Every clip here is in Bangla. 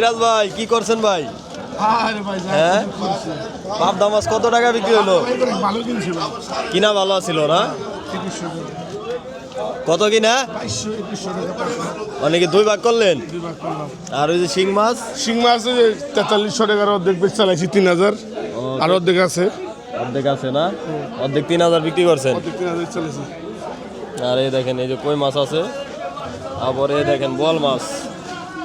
সিরাজ ভাই কি করছেন ভাই? হ্যাঁ? পাবদা মাছ কত টাকা বিক্রি হলো? কিনা ভালো ছিল না কত কিনা অনেকে দুই ভাগ করলেন? দুই ভাগ করলাম। আর ওই যে শিং মাছ? শিং মাছ তেতাল্লিশশো টাকার অর্ধেক বেচ চালাইছি তিন হাজার। আর অর্ধেক আছে। অর্ধেক আছে না? অর্ধেক তিন হাজার বিক্রি করছেন? আর এই দেখেন এই যে কই মাছ আছে? আবার এই দেখেন বল মাছ।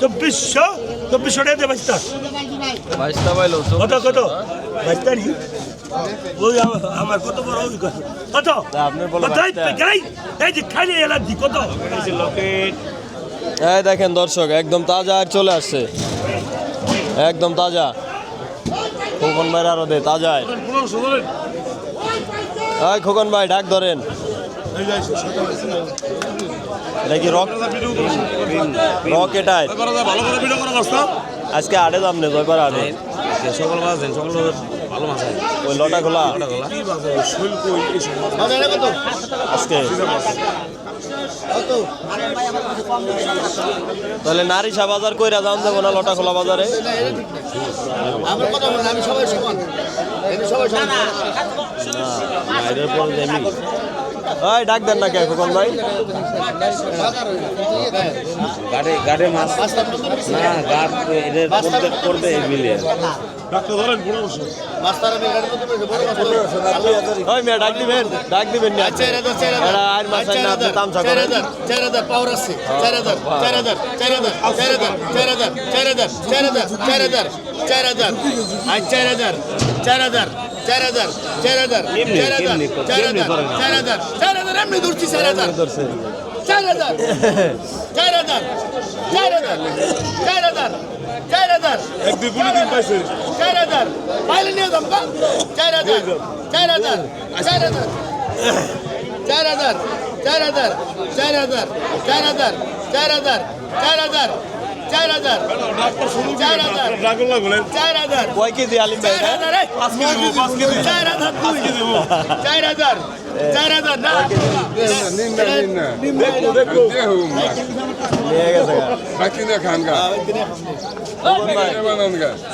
চব্বিশশো চব্বিশশো টাকা দিয়ে বাইশটা। বাইশটা পাইলো কত কত? বাইশটা নি ওই আমার- আমার কত বড় ওই কত? কত বলো কত? এই বাইশটা। যে খাইলে এলার্জি কত? এই দেখেন দর্শক একদম তাজা আর চলে আসছে। একদম তাজা। খোকন ভাই আরও দে তাজা এই খোকন ভাই ডাক ধরেন। আজকে আড়ে দাম নেই জয়বার আড়ে সকল মাছ সকল ভালো মাছ ওই লটা খোলা আজকে তাহলে নারিশা বাজার কইরা দাম দেবো না লটা খোলা বাজারে পর নেমি ওই ডাক দেন না কে খোকন ভাই? গাড়ে গাড়ে মাছ না গাছ এদের করবে মিলে ডাক দিবেন ডাক দিবেন চার হাজার চার হাজার চার হাজার চার হাজার চার হাজার চার হাজার এমনি ধরছি চার হাজার ধরছে চার হাজার চার হাজার চার হাজার চার হাজার চার হাজার এক দুই পুরো দিন পাইছে চার হাজার পাইলে নিয়ে যাম কা চার হাজার। চার হাজার। চার হাজার। কয় কেজি আলিম ভাই চার হ্যাঁ? হাজার দুই। চার হাজার। চার হাজার না।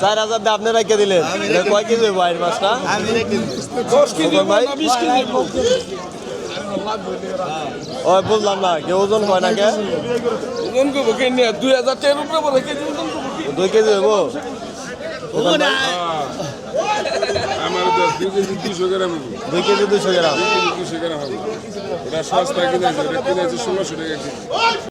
চার আপনি রেখে দিলেন। কয় কেজি ভাইয়ের মাছটা? ওই বুঝলাম না কেউ ওজন হয় না কে দুই হাজার টেন উপরে পড়ে কেজি দুই কেজি হইব? আমার দশ দুই কেজি দুশো গ্রাম দুই কেজি দুশো গ্রাম। দুশো গ্রাম হবে ওটা সস্তা কিনেছে ওটা কিনেছে ষোলোশো টাকা কেজি।